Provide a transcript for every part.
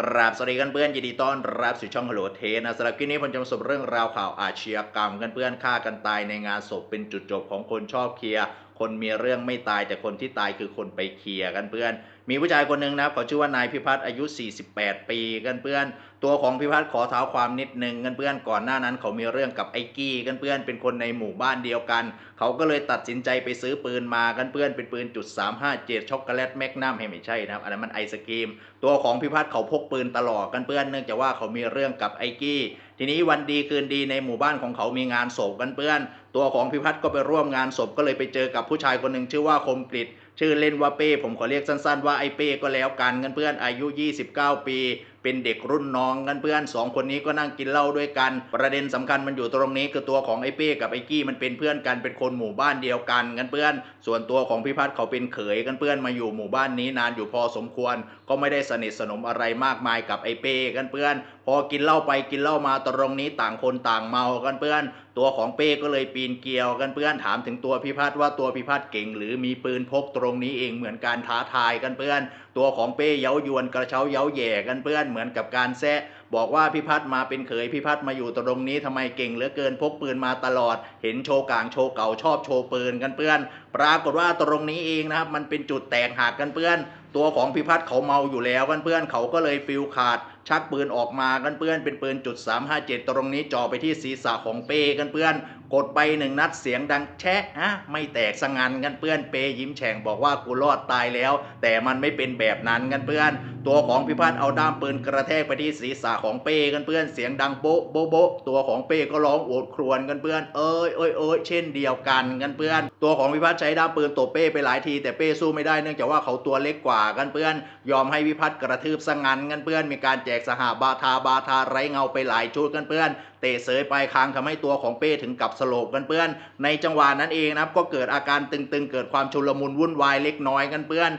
กราบสวัสดีกันเพื่อนยินดีต้อนรับสู่ช่องฮัลโหลเทนะสำหรับคลิปนี้ผมจะมาสบเรื่องราวข่าวอาชญากรรมกันเพื่อนฆ่ากันตายในงานศพเป็นจุดจบของคนชอบเคลียร์คนมีเรื่องไม่ตายแต่คนที่ตายคือคนไปเคลียร์กันเพื่อน มีผู้ชายคนหนึ่งนะครับเขาชื่อว่านายพิพัฒน์อายุ 48 ปีกันเพื่อน ตัวของพิพัฒน์ขอเท้าความนิดหนึ่งกันเพื่อนก่อนหน้านั้นเขามีเรื่องกับไอ้กี้กันเพื่อนเป็นคนในหมู่บ้านเดียวกัน เขาก็เลยตัดสินใจไปซื้อปืนมากันเพื่อนเป็นปืนจุด357ช็อกโกแลตแมกนัมให้ไม่ใช่นะครับอันนั้นมันไอศกรีม ตัวของพิพัฒน์เขาพกปืนตลอดกันเพื่อนเนื่องจากว่าเขามีเรื่องกับไอ้กี้ทีนี้วันดีคืนดีในหมู่บ้านของเขามีงานศพกันเพื่อน ตัวของพิพัฒน์ก็ไปร่วมงานศพก็เลยไปเจอกับผู้ชายคนหนึ่งชื่อว่าคมกริต ชื่อเล่นว่าเป้ผมขอเรียกสั้นๆว่าไอ้เป้ก็แล้วกันเงินเพื่อนอายุ 29 ปีเป็นเด็กรุ่นน้องกันเพื่อนสองคนนี้ก็นั่งกินเหล้าด้วยกัน ประเด็นสำคัญมันอยู่ตรงนี้คือตัวของไอ้เป้กับไอ้กี้มันเป็นเพื่อนกันเป็นคนหมู่บ้านเดียวกันกันเพื่อน ส่วนตัวของพิพัฒน์เขาเป็นเขยกันเพื่อนมาอยู่หมู่บ้านนี้นานอยู่พอสมควร ก็ไม่ได้สนิทสนมอะไรมากมายกับไอ้เป้กันเพื่อน พอกินเหล้าไปกินเหล้ามาตรงนี้ต่างคนต่างเมากันเพื่อน ตัวของเป้ก็เลยปีนเกลียวกันเพื่อนถามถึงตัวพิพัฒน์ว่าตัวพิพัฒน์เก่ง หรือมีปืนพกตรงนี้เองเหมือนการท้าทายกันเพื่อน ตัวของเป้เย้ายวนกระเช้าเย้าแย่กันเพื่อนเหมือนกับการแซะบอกว่าพิพัฒน์มาเป็นเขยพิพัฒน์มาอยู่ตรงนี้ทำไมเก่งเหลือเกินพกปืนมาตลอด เห็นโชว์กลางโชว์เก่าชอบโชว์ปืนกันเพื่อน ปรากฏว่าตรงนี้เองนะครับมันเป็นจุดแตกหักกันเพื่อน ตัวของพิพัฒน์เขาเมาอยู่แล้วกันเพื่อนเขาก็เลยฟิลขาดชักปืนออกมากันเพื่อนเป็นปืนจุด357 ตรงนี้จ่อไปที่ศีรษะของเป้กันเพื่อน กดไปหนึ่งนัดเสียงดังแชะฮะไม่แตกสะงันกันเพื่อนเปยิ้มแฉ่งบอกว่ากูรอดตายแล้ว แต่มันไม่เป็นแบบนั้นกันเพื่อน ตัวของพิพัฒน์เอาด้ามปืนกระแทกไปที่ศีรษะของเป้กันเพื่อนเสียงดังโบ๊ะโบ๊ะโบ๊ะตัวของเป้ก็ร้องโอดครวญกันเพื่อนเอ้ยเอ้ยเอ้ยเช่นเดียวกันกันเพื่อน ตัวของพิพัฒน์ใช้ด้ามปืนตบเป้ไปหลายทีแต่เป้สู้ไม่ได้เนื่องจากว่าเขาตัวเล็กกว่ากันเพื่อน ยอมให้พิพัฒน์กระทืบสงันกันเพื่อนมีการแจกสหบาทาบาทาไร้เงาไปหลายชุดกันเพื่อน ตะเสยปลายคางทำให้ตัวของเป้ถึงกับสลบกันเพื่อน ในจังหวะนั้นเองนะครับก็เกิดอาการตึงๆ เกิดความชุลมุนวุ่นวายเล็กน้อยกันเพื่อน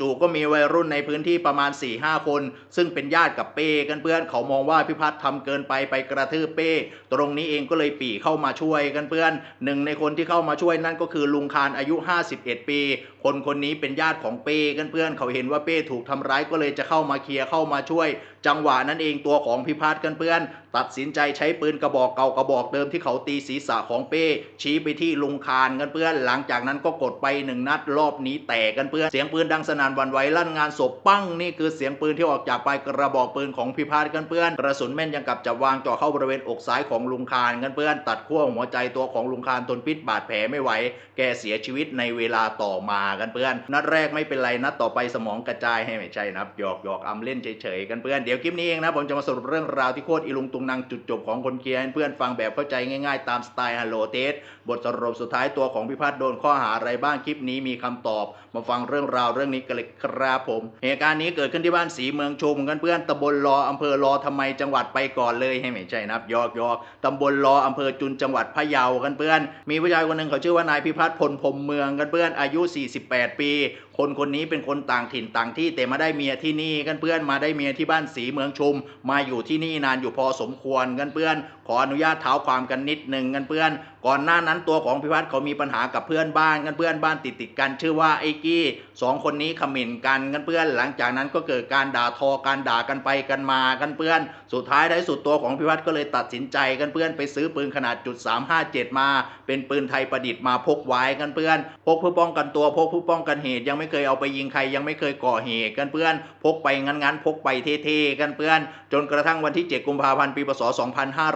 จู่ๆก็มีวัยรุ่นในพื้นที่ประมาณ 4-5 คน ซึ่งเป็นญาติกับเป้กันเพื่อน เขามองว่าพิพัฒน์ทำเกินไปไปกระทืบเป้ ตรงนี้เองก็เลยปี่เข้ามาช่วยกันเพื่อนหนึ่งในคนที่เข้ามาช่วยนั่นก็คือลุงคารอายุ 51 ปี คนคนนี้เป็นญาติของเป้กันเพื่อนเขาเห็นว่าเป้ถูกทำร้ายก็เลยจะเข้ามาเคลียร์เข้ามาช่วย จังหวะนั้นเองตัวของพิพัฒน์กันเพื่อน ตัดสินใจใช้ปืนกระบอกเก่ากระบอกเดิมที่เขาตีศีรษะของเป้ ชี้ไปที่ลุงคารกันเพื่อน หลังจากนั้นก็กดไปหนึ่งนัดรอบนี้แตกกันเพื่อน เสียงปืนดังสนั่นวันไหวลั่นงานศพปั้งนี่คือเสียงปืนที่ออกจากปลายกระบอกปืนของพิพัฒน์กันเพื่อนกระสุนแม่นยังกับจะวางจ่อเข้าบริเวณอกซ้ายของลุงคารกันเพื่อน ตัดขั้วหัวใจตัวของลุงคารทนพิษบาดแผลไม่ไหว แกเสียชีวิตในเวลาต่อมากันเพื่อน นัดแรกไม่เป็นไรนัดต่อไปสมองกระจายให้ไม่ใช่นะหยอกหยอกอำเล่นเฉยๆกันเพื่อนเดี๋ยวคลิปนี้เองนะผมจะมาสรุปเรื่องราวที่โคตรอีลุงตุงนางจุดจบของคนเคียร์ให้เพื่อนฟังแบบเข้าใจง่ายๆ ตามสไตล์ฮัลโหลเทสบทสรุปสุดท้ายตัวของพิพัฒน์โดนข้อหาอะไรบ้างคลิปนี้มีคำตอบ มาฟังเรื่องราวเรื่องนี้กันเลยครับผม เหตุการณ์นี้เกิดขึ้นที่บ้านสีเมืองชุมกันเพื่อนตำบลรออำเภอรอทำไมจังหวัดไปก่อนเลยให้ไม่ใช่นะครับยอกยอกตำบลรออำเภอจุนจังหวัดพะเยากันเพื่อน มีผู้ชายคนหนึ่งเขาชื่อว่านายพิพัฒน์พลพรมเมืองกันเพื่อนอายุ 48 ปี คนคนนี้เป็นคนต่างถิ่นต่างที่แต่มาได้เมียที่นี่กันเพื่อนมาได้เมียที่บ้านสีเมืองชุม มาอยู่ที่นี่นานอยู่พอสมควรกันเพื่อน ขออนุญาตเท้าความกันนิดหนึ่งกันเพื่อน ก่อนหน้านั้นตัวของพิพัฒน์เขามีปัญหากับเพื่อนบ้านกันเพื่อนบ้านติดติดกัน ชื่อว่าไอ้กี้สองคนนี้ขม่นกันกันเพื่อน หลังจากนั้นก็เกิดการด่าทอการด่ากันไปกันมากันเพื่อน สุดท้ายได้สุดตัวของพิพัฒน์ก็เลยตัดสินใจกันเพื่อนไปซื้อปืนขนาดจุด357 มา เป็นปืนไทยประดิษฐ์มาพกไว้กันเพื่อน พกเพื่อป้องกันตัวพกเพื่อป้องกันเหตุยังไม่เคยเอาไปยิงใครยังไม่เคยก่อเหตุกันเพื่อน พกไปงั้นๆพกไปเท่ๆกันเพื่อน จนกระทั่งวันที่ 7 กุมภาพันธ์ปีพศ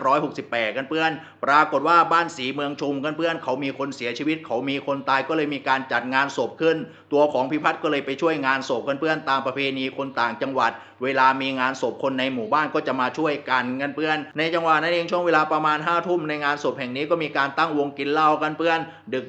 2568 กันเพื่อน ปรากฏว่าบ้านสีเมืองชุมกันเพื่อนเขามีคนเสียชีวิต เขามีคนตายก็เลยมีการจัดงานศพขึ้น ตัวของพิพัฒน์ก็เลยไปช่วยงานศพกันเพื่อนตามประเพณีคนต่างจังหวัด เวลามีงานศพคนในหมู่บ้านก็จะมาช่วยกันกันเพื่อน ในจังหวะนั้นเองช่วงเวลาประมาณ5้าทุ่มในงานศพแห่งนี้ก็มีการตั้งวงกินเหล้ากันเพื่อน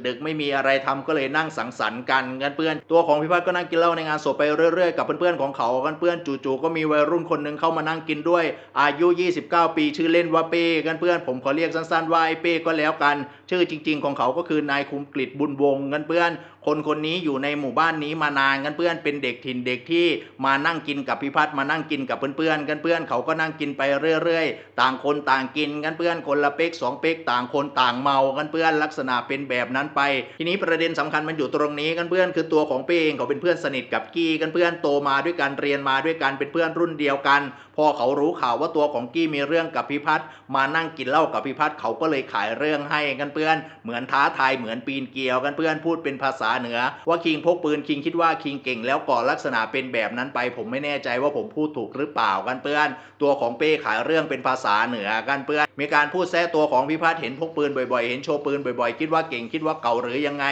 ดึกๆ ไม่มีอะไรทำก็เลยนั่งสังสรรค์กันกันเพื่อน ตัวของพิพัฒน์ก็นั่งกินเหล้าในงานศพไปเรื่อยๆกับเพื่อนๆของเขากันเพื่อนจู่ๆก็มีวัยรุ่นคนหนึ่งเข้ามานั่งกินด้วย อายุ 29 ปีชื่อเล่นว่าเป้กันเพื่อน ผมขอเรียกสั้นๆว่าไอ้เป้ก็แล้วกันชื่อจริง ๆ ของเขาก็คือนายคุมกฤษบุญวงศ์กันเพื่อน คนคนนี้อยู่ในหมู่บ้านนี้มานานกันเพื่อนเป็นเด็กถิ่นเด็กที่มานั่งกินกับพิพัฒน์มานั่งกินกับเพื่อนๆกันเพื่อนเขาก็นั่งกินไปเรื่อยๆ ต่างคนต่างกินกันเพื่อนคนละเป๊กสองเป๊กต่างคนต่างเมากันเพื่อนลักษณะเป็นแบบนั้นไป ทีนี้ประเด็นสำคัญมันอยู่ตรงนี้กันเพื่อนคือตัวของเป้เองเขาเป็นเพื่อนสนิทกับกี้กันเพื่อนโตมาด้วยกันเรียนมาด้วยกันเป็นเพื่อนรุ่นเดียวกัน พอเขารู้ข่าวว่าตัวของกี้มีเรื่องกับพิพัฒน์มานั่งกินเหล้ากับพิพัฒน์เขาก็เลยขายเรื่องให้กันเพื่อนเหมือนท้าทายเหมือนปีนเกลียวกันเพื่อนพูดเป็นภาษาเหนือ ว่าคิงพกปืนคิงคิดว่าคิงเก่งแล้วก่อลักษณะเป็นแบบนั้นไป ผมไม่แน่ใจว่าผมพูดถูกหรือเปล่ากันเพื่อน ตัวของเป้ขายเรื่องเป็นภาษาเหนือกันเพื่อน มีการพูดแซะตัวของพิพัฒน์เห็นพกปืนบ่อยๆ เห็นโชว์ปืนบ่อยๆ คิดว่าเก่งคิดว่าเก่าหรือยังไง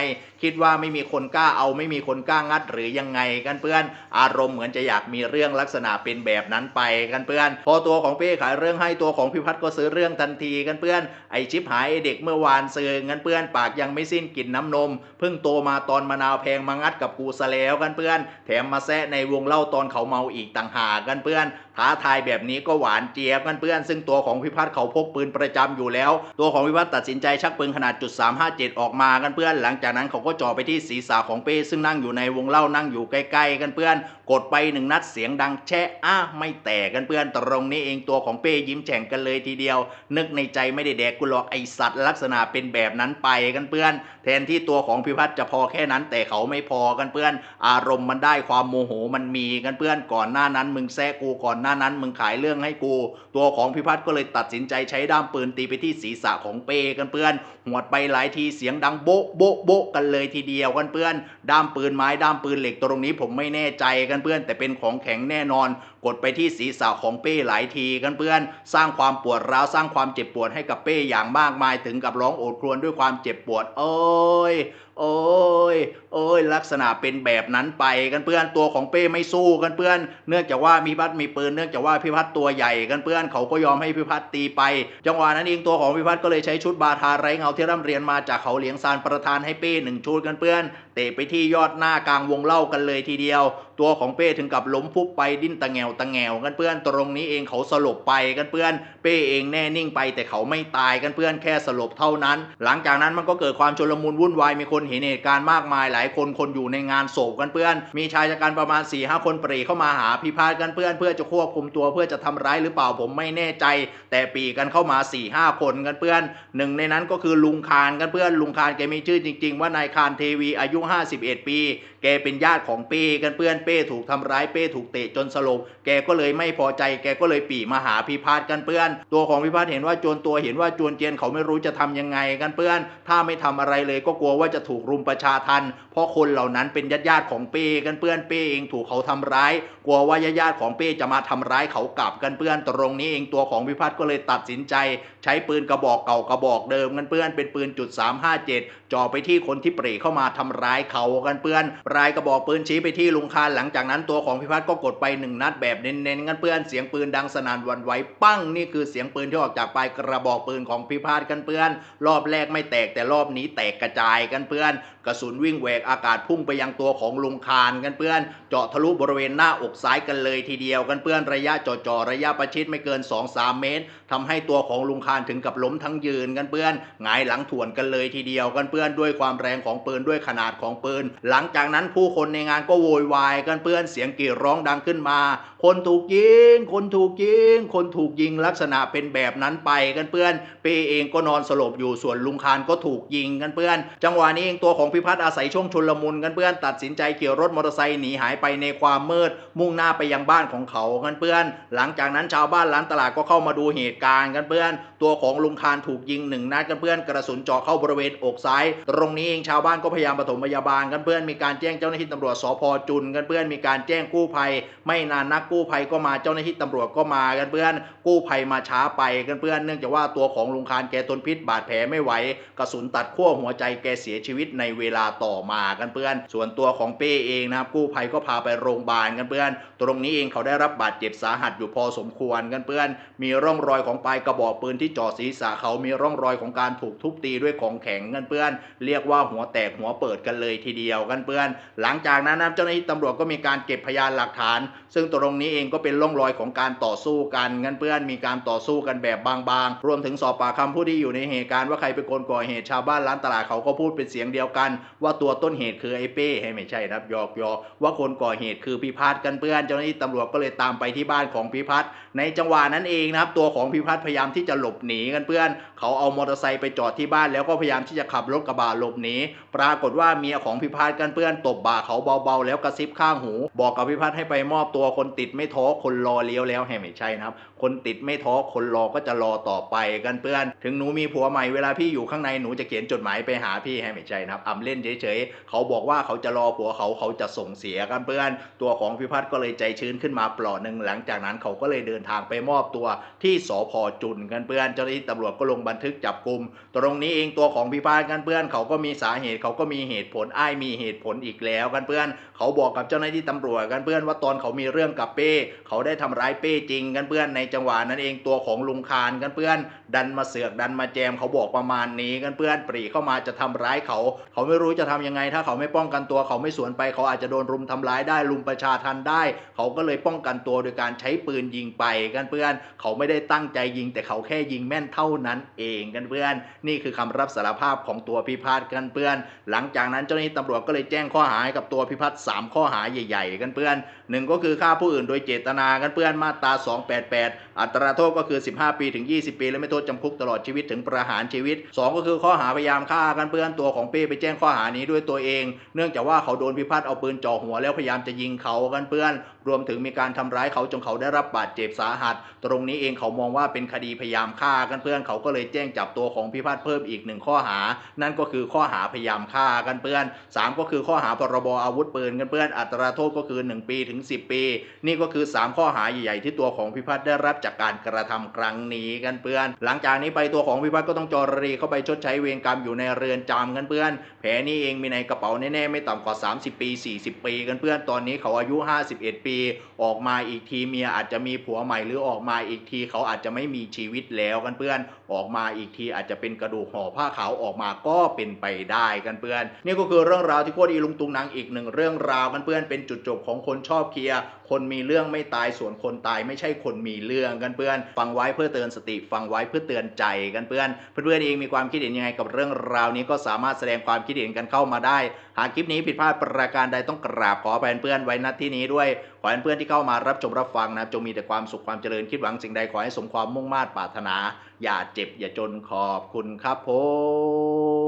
คิดว่าไม่มีคนกล้าเอาไม่มีคนกล้างัด หรือยังไงกันเพื่อน อารมณ์เหมือนจะอยากมีเรื่องลักษณะเป็นแบบนั้นไปกันเพื่อน พอตัวของเป้ขายเรื่องให้ตัวของพิพัฒน์ก็ซื้อเรื่องทันทีกันเพื่อนไอชิปหายไอเด็กเมื่อวานซื้อกันเพื่อนปากยังไม่สิ้นกลิ่นน้ำนม เพิ่งโตมาตอนมะนาวแพงมางัดกับกูซะแล้วกันเพื่อน แถมมาแซะในวงเล่าตอนเขาเมาอีกต่างหากกันเพื่อน ท้าทายแบบนี้ก็หวานเจี๊ยบกันเพื่อนซึ่งตัวของพิพัฒน์เขาพกปืนประจำอยู่แล้ว ตัวของพิพัฒน์ตัดสินใจชักปืนขนาดจุด357 ออกมากันเพื่อนหลังจากนั้นเขาก็จ่อไปที่ศีรษะของเป้ซึ่งนั่งอยู่ในวงเล่านั่งอยู่ใกล้ๆกันเพื่อน กดไปหนึ่งนัดเสียงดังแชะอ้าไม่แตกกันเพื่อนตรงนี้เองตัวของเป้ยิ้มแฉ่งกันเลยทีเดียว นึกในใจไม่ได้แดกกูหรอกไอสัตว์ลักษณะเป็นแบบนั้นไปกันเพื่อน แทนที่ตัวของพิพัฒน์จะพอแค่นั้นแต่เขาไม่พอกันเพื่อน อารมณ์มันได้ความโมโหมันมีกันเพื่อนก่อนหน้านั้นมึงแซะกูก่อนหน้านั้นมึงขายเรื่องให้กู ตัวของพิพัฒน์ก็เลยตัดสินใจใช้ด้ามปืนตีไปที่ศีรษะของเป้กันเพื่อน หวดไปหลายทีเสียงดังโบ๊ะโบ๊ะโบ๊ะกันเลยทีเดียวกันเพื่อน ด้ามปืนไม้ด้ามปืนเหล็กตรงนี้ผมไม่แน่ใจกันเพื่อน แต่เป็นของแข็งแน่นอน กดไปที่ศีรษะของเป้หลายทีกันเพื่อน สร้างความปวดร้าวสร้างความเจ็บปวดให้กับเป้อย่างมากมายถึงกับร้องโอดครวญด้วยความเจ็บปวดโอ้ยโอ้ยโอ้ยลักษณะเป็นแบบนั้นไปกันเพื่อนตัวของเป้ไม่สู้กันเพื่อน เนื่องจากว่ามีพัดมีปืนเนื่องจากว่าพิพัฒน์ตัวใหญ่กันเพื่อนเขาก็ยอมให้พิพัฒน์ตีไป จังหวะนั้นเองตัวของพิพัฒน์ก็เลยใช้ชุดบาทาไรเงาที่ร่ำเรียนมาจากเขาเหลียงซานประทานให้เป้หนึ่งชุดกันเพื่อนเตะไปที่ยอดหน้ากลางวงเล่ากันเลยทีเดียว ตัวของเป้ถึงกับล้มฟุบไปดิ้นตะแงวตะแงวกันเพื่อนตรงนี้เองเขาสลบไปกันเพื่อน เป้เองแน่นิ่งไปแต่เขาไม่ตายกันเพื่อนแค่สลบเท่านั้น หลังจากนั้นมันก็เกิดความชุลมุนวุ่นวายมีคนเห็นเหตุการณ์มากมายหลายคนคนอยู่ในงานโศพกันเพื่อน มีชายชะกันประมาณ4ี่ห้าคนปรีเข้ามาหาพิพาทกันเพื่อน เพื่อจะควบคุมตัวเพื่อจะทำร้ายหรือเปล่าผมไม่แน่ใจ แต่ปรีกันเข้ามา4ี่ห้าคนกันเพื่อนหนึ่งในนั้นก็คือลุงคานกันเพื่อนลุงคานแกมีชื่อจริง ๆ ว่านายคานเทวีอายุ 51 ปี แกเป็นญาติของเป้กันเพื่อนเป้ถูกทำร้ายเป้ถูกเตะจนสลบแกก็เลยไม่พอใจ แกก็เลยปีมาหาพิพาทกันเพื่อน ตัวของพิพาทเห็นว่าโจรตัวเห็นว่าจวนเจียนเขาไม่รู้จะทำยังไงกันเพื่อน ถ้าไม่ทำอะไรเลยก็กลัวว่าจะถูกรุมประชาทันเพราะคนเหล่านั้นเป็นญาติญาติของเป้กันเพื่อนเป้เองถูกเขาทำร้าย กลัวว่าญาติญาติของเป้จะมาทำร้ายเขากลับกันเพื่อนตรงนี้เองตัวของพิพัฒน์ก็เลยตัดสินใจ ใช้ปืนกระบอกเก่ากระบอกเดิมกันเพื่อนเป็นปืนจุด357จ่อไปที่คนที่ปรีเข้ามาทำร้ายเขากันเพื่อนปลายกระบอกปืนชี้ไปที่ลุงคานหลังจากนั้นตัวของพิพัฒน์ก็กดไปหนึ่งนัดแบบเน้นๆกันเพื่อนเสียงปืนดังสนั่นวันไหวปั้งนี่คือเสียงปืนที่ออกจากปลายกระบอกปืนของพิพัฒน์กันเพื่อน รอบแรกไม่แตกแต่รอบนี้แตกกระจายกันเพื่อนกระสุนวิ่งแหวกอากาศพุ่งไปยังตัวของลุงคานกันเพื่อน เจาะทะลุบริเวณหน้าอกซ้ายกันเลยทีเดียวกันเพื่อนระยะจ่อๆระยะประชิดไม่เกิน 2-3 เมตรทำให้ตัวของลุงคานถึงกับล้มทั้งยืนกันเพื่อนหงายหลังถ่วนกันเลยทีเดียวกันเพื่อนด้วยความแรงของปืนด้วยขนาดของปืน หลังจากนั้นผู้คนในงานก็โวยวายกันเพื่อนเสียงกรีดร้องดังขึ้นมา คนถูกยิง คนถูกยิง คนถูกยิงลักษณะเป็นแบบนั้นไปกันเพื่อนเปเองก็นอนสลบอยู่ส่วนลุงคานก็ถูกยิงกันเพื่อน จังหวะนี้เองตัวของพิพัฒน์อาศัยช่วงชุลมุนกันเพื่อนตัดสินใจขี่รถมอเตอร์ไซค์หนีหายไปในความมืด มุ่งหน้าไปยังบ้านของเขากันเพื่อน หลังจากนั้นชาวบ้านร้านตลาดก็เข้ามาดูเหตุการณ์กันเพื่อน ตัวของลุงคานถูกยิงหนึ่งนัดกันเพื่อนกระสุนเจาะเข้าบริเวณอกซ้าย ตรงนี้เองชาวบ้านก็พยายามปฐมพยาบาลกันเพื่อนมีการแจ้งเจ้าหน้าที่ตำรวจสพจุนกันเพื่อนมีการแจ้งกู้ภัย ไม่นานนักกู้ภัยก็มาเจ้าหน้าที่ตำรวจก็มากันเพื่อน กู้ภัยมาช้าไปกันเพื่อน เนื่องจากว่าตัวของลุงคานแกทนพิษบาดแผลไม่ไหวกระสุนตัดขั้วหัวใจแกเสียชีวิตในเวลาต่อมากันเพื่อน ส่วนตัวของเป้เองนะครับกู้ภัยก็พาไปโรงพยาบาลกันเพื่อน ตรงนี้เองเขาได้รับบาดเจ็บสาหัสอยู่พอสมควรกันเพื่อน มีร่องรอยของปลายกระบอกปืนที่จ่อศีรษะเขามีร่องรอยของการถูกทุบตีด้วยของแข็งกันเพื่อน เรียกว่าหัวแตกหัวเปิดกันเลยทีเดียวกันเพื่อน หลังจากนั้นนะเจ้าหน้าที่ตำรวจก็มีการเก็บพยานหลักฐาน ซึ่งตรงนี้เองก็เป็นร่องรอยของการต่อสู้กันกันเพื่อน มีการต่อสู้กันแบบบางๆ รวมถึงสอบปากคำผู้ที่อยู่ในเหตุการณ์ว่าใครเป็นคนก่อเหตุชาวบ้านร้านตลาดเขาก็พูดเป็นเสียงเดียวกัน ว่าตัวต้นเหตุคือไอ้เป้ให้ไม่ใช่นะครับยอกยอกว่าคนก่อเหตุคือพิพัฒน์กันเพื่อนเจ้าหน้าที่ตำรวจก็เลยตามไปที่บ้านของพิพัฒน์ในจังหวะนั้นเองนะครับตัวของพิพัฒน์พยายามที่จะหลบหนีกันเพื่อน เขาเอามอเตอร์ไซค์ไปจอดที่บ้านแล้วก็พยายามที่จะขับรถกระบะหลบหนีปรากฏว่าเมียของพิพัฒน์กันเพื่อนตบบ่าเขาเบาๆ แล้วกระซิบข้างหู บอกกับพิพัฒน์ให้ไปมอบตัวคนติดไม่ท้อคนรอเลี้ยวแล้วให้ไม่ใช่นะครับ คนติดไม่ท้อคนรอก็จะรอต่อไปกันเพื่อน ถึงหนูมีผัวใหม่เวลาพี่อยู่ข้างในหนูจะเขียนจดหมายไปหาพี่ให้ไม่ใช่นะครับอ่ำเล่นเฉยๆเขาบอกว่าเขาจะรอผัวเขาเขาจะส่งเสียกันเพื่อน ตัวของพิพัฒน์ก็เลยใจชื้นขึ้นมาปลอดหนึ่งหลังจากนั้นเขาก็เลยเดินทางไปมอบตัวที่สพจุนกันเพื่อนเจ้าหน้าที่ตำรวจก็ลงบันทึกจับกลุ่มตรงนี้เองตัวของพิพัฒน์กันเพื่อนเขาก็มีสาเหตุเขาก็มีเหตุผลอ้ายมีเหตุผลอีกแล้วกันเพื่อน เขาบอกกับเจ้าหน้าที่ตำรวจกันเพื่อนว่าตอนเขามีเรื่องกับเป้ เขาได้ทำร้ายเป้จริงกันเพื่อนในจังหวะนั้นเองตัวของลุงคานกันเพื่อน ดันมาเสือกดันมาแจมเขาบอกประมาณนี้กันเพื่อนปรีเข้ามาจะทำร้ายเขาเขาไม่รู้จะทำยังไง ถ้าเขาไม่ป้องกันตัวเขาไม่สวนไป เขาอาจจะโดนรุมทำร้ายได้รุมประชาทันได้ เขาก็เลยป้องกันตัวโดยการใช้ปืนยิงไปกันเพื่อน เขาไม่ได้ตั้งใจยิง แต่เขาแค่ยิงแม่นเท่านั้นเองกันเพื่อน นี่คือคำรับสารภาพของตัวพิพัฒน์กันเพื่อน หลังจากนั้นเจ้าหน้าที่ตำรวจก็เลยแจ้งข้อหาให้กับตัวพิพัฒน์สามข้อหาใหญ่ ๆ กันเพื่อนหนึ่งก็คือฆ่าผู้อื่นโดยเจตนากันเพื่อนมาตรา288อัตราโทษก็คือ 15 ปีถึง 20 ปี และไม่โทษจำคุกตลอดชีวิตถึงประหารชีวิต 2 ก็คือข้อหาพยายามฆ่ากันเพื่อนตัวของเป้ไปแจ้งข้อหานี้ด้วยตัวเอง เนื่องจากว่าเขาโดนพิพัฒน์เอาปืนจ่อหัวแล้วพยายามจะยิงเขากันเพื่อน รวมถึงมีการทำร้ายเขาจนเขาได้รับบาดเจ็บสาหัส ตรงนี้เองเขามองว่าเป็นคดีพยายามฆ่ากันเพื่อน เขาก็เลยแจ้งจับตัวของพิพัฒน์เพิ่มอีกหนึ่งข้อหา นั่นก็คือข้อหาพยายามฆ่ากันเพื่อนสามก็คือข้อหาพรบอาวุธปืนกันเพื่อน อัตราโทษก็คือ 1 ปีถึง 10 ปี นี่ก็คือ 3 ข้อหาใหญ่ๆที่ตัวของพิพัฒน์ได้รับจากการกระทำครั้งนี้กันเพื่อน หลังจากนี้ไปตัวของพิพัฒน์ก็ต้องจอรีเข้าไปชดใช้เวรกรรมอยู่ในเรือนจำกันเพื่อน แผลนี้เองมีในกระเป๋าแน่ๆไม่ต่ำกว่า 30 ปี 40 ปีกันเพื่อนตอนนี้เขาอายุ 51 ปี ออกมาอีกทีเมียอาจจะมีผัวใหม่หรือออกมาอีกทีเขาอาจจะไม่มีชีวิตแล้วกันเพื่อน ออกมาอีกทีอาจจะเป็นกระดูกห่อผ้าขาวออกมาก็เป็นไปได้กันเพื่อน นี่ก็คือเรื่องราวที่โคตรอีลุงตุงนางอีกหนึ่งเรื่องราวกันเพื่อนเป็นจุดจบของคนชอบเคลียร์คนมีเรื่องไม่ตายส่วนคนตายไม่ใช่คนมีเรื่องกันเพื่อน ฟังไว้เพื่อเตือนสติฟังไว้เพื่อเตือนใจกันเพื่อน เพื่อนๆเองมีความคิดเห็นยังไงกับเรื่องราวนี้ก็สามารถแสดงความคิดเห็นกันเข้ามาได้ หากคลิปนี้ผิดพลาดประการใดต้องกราบขออภัยเพื่อนไว้ณที่นี้ด้วย ขอให้เพื่อนที่เข้ามารับชมรับฟังนะจงมีแต่ความสุขความเจริญคิดหวังสิ่งใดขอให้สมความมุ่งมา่ปรารถนา อย่าเจ็บอย่าจนขอบคุณครับผม